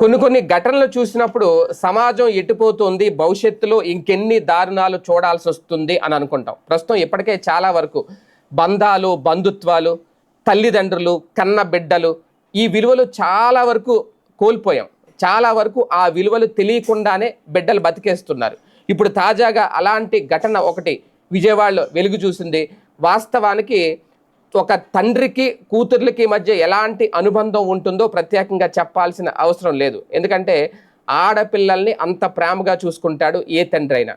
కొన్ని కొన్ని ఘటనలు చూసినప్పుడు సమాజం ఎటుపోతుంది భవిష్యత్తులో ఇంకెన్ని దారుణాలు చూడాల్సి వస్తుంది అని అనుకుంటాం. ప్రస్తుతం ఇప్పటికే చాలా వరకు బంధాలు బంధుత్వాలు తల్లిదండ్రులు కన్న బిడ్డలు ఈ విలువలు చాలా వరకు కోల్పోయాం. చాలా వరకు ఆ విలువలు తెలియకుండానే బిడ్డలు బతికేస్తున్నారు. ఇప్పుడు తాజాగా అలాంటి ఘటన ఒకటి విజయవాడలో వెలుగు చూసింది. వాస్తవానికి ఒక తండ్రికి కూతుర్లకి మధ్య ఎలాంటి అనుబంధం ఉంటుందో ప్రత్యేకంగా చెప్పాల్సిన అవసరం లేదు. ఎందుకంటే ఆడపిల్లల్ని అంత ప్రేమగా చూసుకుంటాడు ఏ తండ్రి అయినా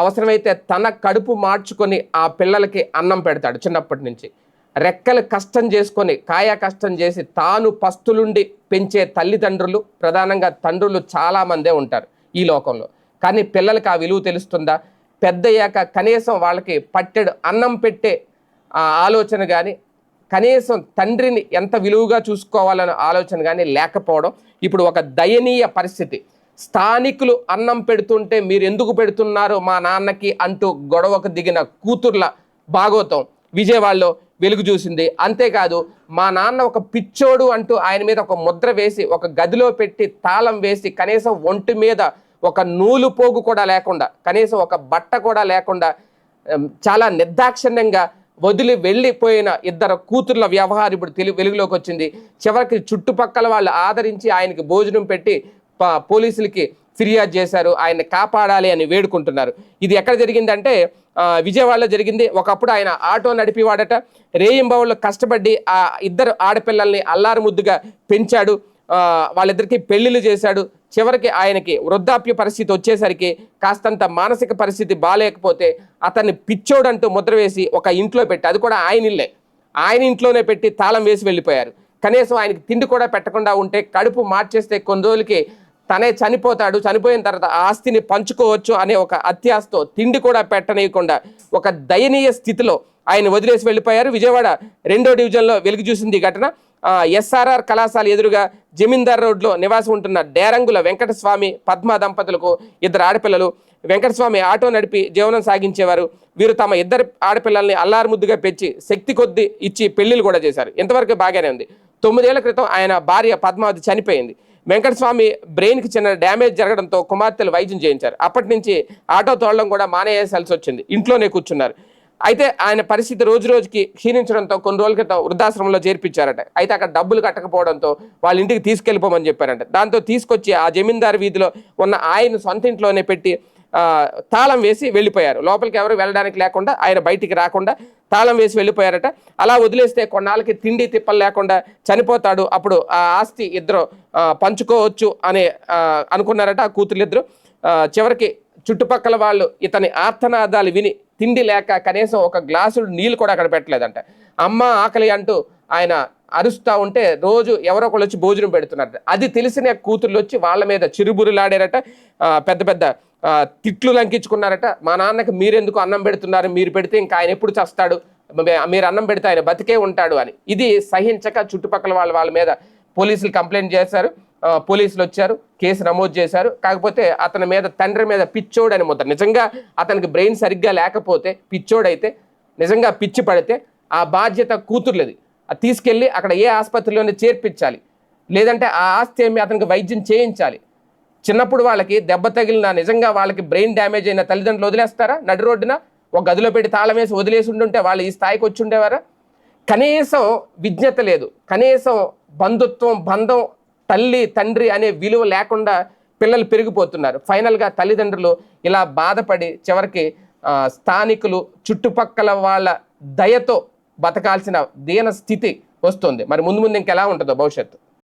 అవసరమైతే తన కడుపు మార్చుకొని ఆ పిల్లలకి అన్నం పెడతాడు చిన్నప్పటి నుంచి. రెక్కలు కష్టం చేసుకొని కాయ కష్టం చేసి తాను పస్తులుండి పెంచే తల్లిదండ్రులు ప్రధానంగా తండ్రులు చాలామందే ఉంటారు ఈ లోకంలో. కానీ పిల్లలకి ఆ విలువ తెలుస్తుందా? పెద్దయ్యాక కనీసం వాళ్ళకి పట్టెడు అన్నం పెట్టే ఆలోచన కానీ కనీసం తండ్రిని ఎంత విలువగా చూసుకోవాలనే ఆలోచన కానీ లేకపోవడం ఇప్పుడు ఒక దయనీయ పరిస్థితి. స్థానికులు అన్నం పెడుతుంటే మీరు ఎందుకు పెడుతున్నారు మా నాన్నకి అంటూ గొడవకు దిగిన కూతుర్ల భాగోతం విజయవాడలో వెలుగు చూసింది. అంతేకాదు మా నాన్న ఒక పిచ్చోడు అంటూ ఆయన మీద ఒక ముద్ర వేసి ఒక గదిలో పెట్టి తాళం వేసి కనీసం ఒంటి మీద ఒక నూలు పోగు కూడా లేకుండా కనీసం ఒక బట్ట కూడా లేకుండా చాలా నిర్దాక్షిణ్యంగా వదిలి వెళ్ళిపోయిన ఇద్దరు కూతుర్ల వ్యవహారం ఇప్పుడు తెలి వెలుగులోకి వచ్చింది. చివరికి చుట్టుపక్కల వాళ్ళు ఆదరించి ఆయనకి భోజనం పెట్టి పోలీసులకి ఫిర్యాదు చేశారు. ఆయన్ని కాపాడాలి అని వేడుకుంటున్నారు. ఇది ఎక్కడ జరిగిందంటే విజయవాడలో జరిగింది. ఒకప్పుడు ఆయన ఆటో నడిపివాడట. రేయింబవళ్ళు కష్టపడి ఆ ఇద్దరు ఆడపిల్లల్ని అల్లారు ముద్దుగా పెంచాడు. వాళ్ళిద్దరికీ వాళ్ళిద్దరికి పెళ్ళిళ్ళు చేశాడు. చివరికి ఆయనకి వృద్ధాప్య పరిస్థితి వచ్చేసరికి కాస్తంత మానసిక పరిస్థితి బాగాలేకపోతే అతన్ని పిచ్చోడంటూ ముద్ర వేసి ఒక ఇంట్లో పెట్టి అది కూడా ఆయన ఇల్లే. ఆయన ఇంట్లోనే పెట్టి తాళం వేసి వెళ్ళిపోయారు. కనీసం ఆయనకి తిండి కూడా పెట్టకుండా ఉంటే కడుపు మార్చేస్తే కొన్ని రోజులకి తనే చనిపోతాడు. చనిపోయిన తర్వాత ఆస్తిని పంచుకోవచ్చు అనే ఒక అత్యాస్తో తిండి కూడా పెట్టనీయకుండా ఒక దయనీయ స్థితిలో ఆయన వదిలేసి వెళ్ళిపోయారు. విజయవాడ రెండో డివిజన్లో వెలుగు చూసింది ఈ ఘటన. ఎస్ఆర్ఆర్ కళాశాల ఎదురుగా జమీందార్ రోడ్లో నివాసం ఉంటున్న డేరంగుల వెంకటస్వామి పద్మ దంపతులకు ఇద్దరు ఆడపిల్లలు. వెంకటస్వామి ఆటో నడిపి జీవనం సాగించేవారు. వీరు తమ ఇద్దరు ఆడపిల్లల్ని అల్లారు ముద్దుగా పెంచి శక్తి కొద్ది ఇచ్చి పెళ్ళిళ్ళు కూడా చేశారు. ఇంతవరకు బాగానే ఉంది. తొమ్మిదేళ్ళ క్రితం ఆయన భార్య పద్మావతి చనిపోయింది. వెంకటస్వామి బ్రెయిన్కి చిన్న డ్యామేజ్ జరగడంతో కుమార్తెలు వైద్యం చేయించారు. అప్పటి నుంచి ఆటో తోడడం కూడా మానేయాల్సి వచ్చింది. ఇంట్లోనే కూర్చున్నారు. అయితే ఆయన పరిస్థితి రోజు రోజుకి క్షీణించడంతో కొన్ని రోజుల క్రితం వృద్ధాశ్రమంలో చేర్పించారట. అయితే అక్కడ డబ్బులు కట్టకపోవడంతో వాళ్ళ ఇంటికి తీసుకెళ్ళిపోమని చెప్పారంట. దాంతో తీసుకొచ్చి ఆ జమీందారు వీధిలో ఉన్న ఆయన సొంత ఇంట్లోనే పెట్టి తాళం వేసి వెళ్ళిపోయారు. లోపలికి ఎవరు వెళ్ళడానికి లేకుండా ఆయన బయటికి రాకుండా తాళం వేసి వెళ్ళిపోయారట. అలా వదిలేస్తే కొన్నాళ్ళకి తిండి తిప్పలు లేకుండా చనిపోతాడు. అప్పుడు ఆ ఆస్తి ఇద్దరు పంచుకోవచ్చు అని అనుకున్నారట ఆ కూతురు ఇద్దరు చివరికి చుట్టుపక్కల వాళ్ళు ఇతని ఆర్తనాదాలు విని తిండి లేక కనీసం ఒక గ్లాసుడు నీళ్ళు కూడా అక్కడ పెట్టలేదంట. అమ్మ ఆకలి అంటూ ఆయన అరుస్తూ ఉంటే రోజు ఎవరో ఒకళ్ళు వచ్చి భోజనం పెడుతున్నారు అది తెలిసిన కూతుర్లు వచ్చి వాళ్ళ మీద చిరుబురులాడారట. పెద్ద పెద్ద తిట్లు లంకించుకున్నారట. మా నాన్నకి మీరెందుకు అన్నం పెడుతున్నారు? మీరు పెడితే ఇంకా ఆయన ఎప్పుడు చస్తాడు? మీరు అన్నం పెడితే ఆయన బతికే ఉంటాడు అని. ఇది సహించక చుట్టుపక్కల వాళ్ళ వాళ్ళ మీద పోలీసులు కంప్లైంట్ చేశారు. పోలీసులు వచ్చారు కేసు నమోదు చేశారు. కాకపోతే అతని మీద తండ్రి మీద పిచ్చోడు అని ముద్ర. నిజంగా అతనికి బ్రెయిన్ సరిగ్గా లేకపోతే పిచ్చోడైతే నిజంగా పిచ్చి పడితే ఆ బాధ్యత కూతుర్లది. అది తీసుకెళ్ళి అక్కడ ఏ ఆసుపత్రిలోనే చేర్పించాలి. లేదంటే ఆ ఆస్తి ఏమి అతనికి వైద్యం చేయించాలి. చిన్నప్పుడు వాళ్ళకి దెబ్బ తగిలిన నిజంగా వాళ్ళకి బ్రెయిన్ డ్యామేజ్ అయిన తల్లిదండ్రులు వదిలేస్తారా? నడి రోడ్డున ఒక గదిలో పెట్టి తాళం వేసి వదిలేసి ఉండుంటే వాళ్ళు ఈ స్థాయికి వచ్చి ఉండేవారా? కనీసం విజ్ఞత లేదు. కనీసం బంధుత్వం బంధం తల్లి తండ్రి అనే విలువ లేకుండా పిల్లలు పెరిగిపోతున్నారు. ఫైనల్గా తల్లిదండ్రులు ఇలా బాధపడి చివరికి స్థానికులు చుట్టుపక్కల వాళ్ళ దయతో బతకాల్సిన దీన స్థితి వస్తుంది. మరి ముందు ముందు ఇంకెలా ఉంటుందో భవిష్యత్తు?